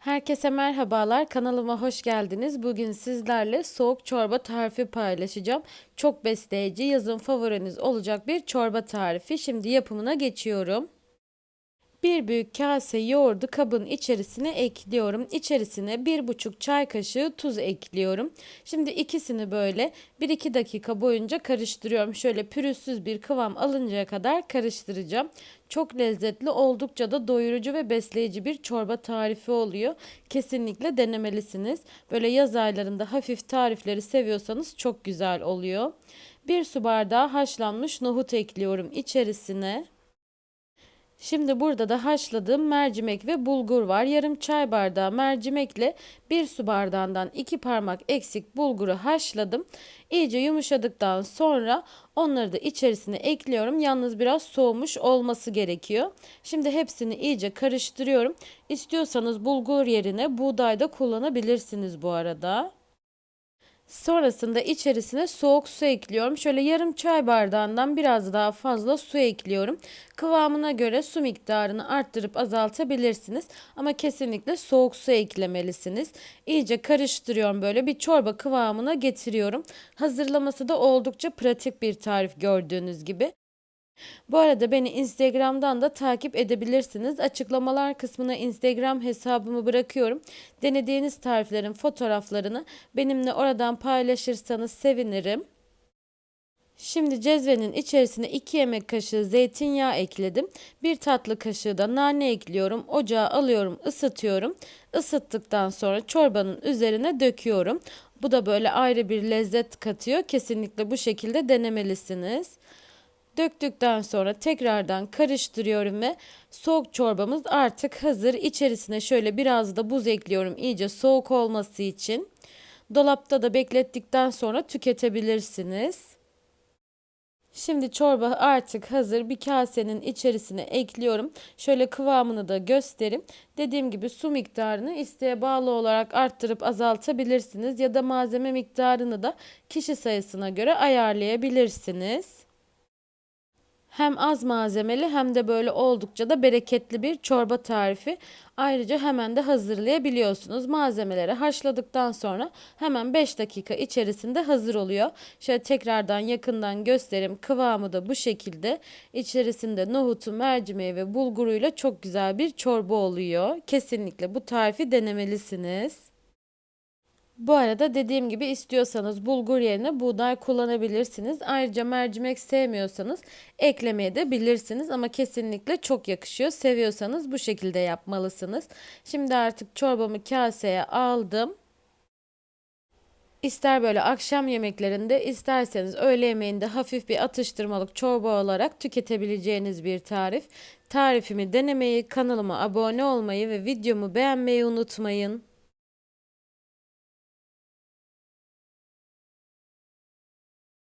Herkese merhabalar. Kanalıma hoş geldiniz. Bugün sizlerle soğuk çorba tarifi paylaşacağım. Çok besleyici, yazın favoriniz olacak bir çorba tarifi. Şimdi yapımına geçiyorum. Bir büyük kase yoğurdu kabın içerisine ekliyorum. İçerisine bir buçuk çay kaşığı tuz ekliyorum. Şimdi ikisini böyle 1-2 dakika boyunca karıştırıyorum. Şöyle pürüzsüz bir kıvam alıncaya kadar karıştıracağım. Çok lezzetli, oldukça da doyurucu ve besleyici bir çorba tarifi oluyor. Kesinlikle denemelisiniz. Böyle yaz aylarında hafif tarifleri seviyorsanız çok güzel oluyor. Bir su bardağı haşlanmış nohut ekliyorum içerisine. Şimdi burada da haşladığım mercimek ve bulgur var. Yarım çay bardağı mercimekle bir su bardağından iki parmak eksik bulguru haşladım. İyice yumuşadıktan sonra onları da içerisine ekliyorum. Yalnız biraz soğumuş olması gerekiyor. Şimdi hepsini iyice karıştırıyorum. İstiyorsanız bulgur yerine buğday da kullanabilirsiniz bu arada. Sonrasında içerisine soğuk su ekliyorum. Şöyle yarım çay bardağından biraz daha fazla su ekliyorum. Kıvamına göre su miktarını arttırıp azaltabilirsiniz. Ama kesinlikle soğuk su eklemelisiniz. İyice karıştırıyorum böyle bir çorba kıvamına getiriyorum. Hazırlaması da oldukça pratik bir tarif gördüğünüz gibi. Bu arada beni Instagram'dan da takip edebilirsiniz. Açıklamalar kısmına Instagram hesabımı bırakıyorum. Denediğiniz tariflerin fotoğraflarını benimle oradan paylaşırsanız sevinirim. Şimdi cezvenin içerisine 2 yemek kaşığı zeytinyağı ekledim. 1 tatlı kaşığı da nane ekliyorum. Ocağa alıyorum, ısıtıyorum. Isıttıktan sonra çorbanın üzerine döküyorum. Bu da böyle ayrı bir lezzet katıyor. Kesinlikle bu şekilde denemelisiniz. Döktükten sonra tekrardan karıştırıyorum ve soğuk çorbamız artık hazır. İçerisine şöyle biraz da buz ekliyorum iyice soğuk olması için. Dolapta da beklettikten sonra tüketebilirsiniz. Şimdi çorba artık hazır. Bir kasenin içerisine ekliyorum. Şöyle kıvamını da göstereyim. Dediğim gibi su miktarını isteğe bağlı olarak arttırıp azaltabilirsiniz ya da malzeme miktarını da kişi sayısına göre ayarlayabilirsiniz. Hem az malzemeli hem de böyle oldukça da bereketli bir çorba tarifi. Ayrıca hemen de hazırlayabiliyorsunuz. Malzemeleri haşladıktan sonra hemen 5 dakika içerisinde hazır oluyor. Şöyle tekrardan yakından göstereyim. Kıvamı da bu şekilde. İçerisinde nohutu, mercimeği ve bulguruyla çok güzel bir çorba oluyor. Kesinlikle bu tarifi denemelisiniz. Bu arada dediğim gibi istiyorsanız bulgur yerine buğday kullanabilirsiniz. Ayrıca mercimek sevmiyorsanız eklemeye de bilirsiniz ama kesinlikle çok yakışıyor. Seviyorsanız bu şekilde yapmalısınız. Şimdi artık çorbamı kaseye aldım. İster böyle akşam yemeklerinde isterseniz öğle yemeğinde hafif bir atıştırmalık çorba olarak tüketebileceğiniz bir tarif. Tarifimi denemeyi, kanalıma abone olmayı ve videomu beğenmeyi unutmayın.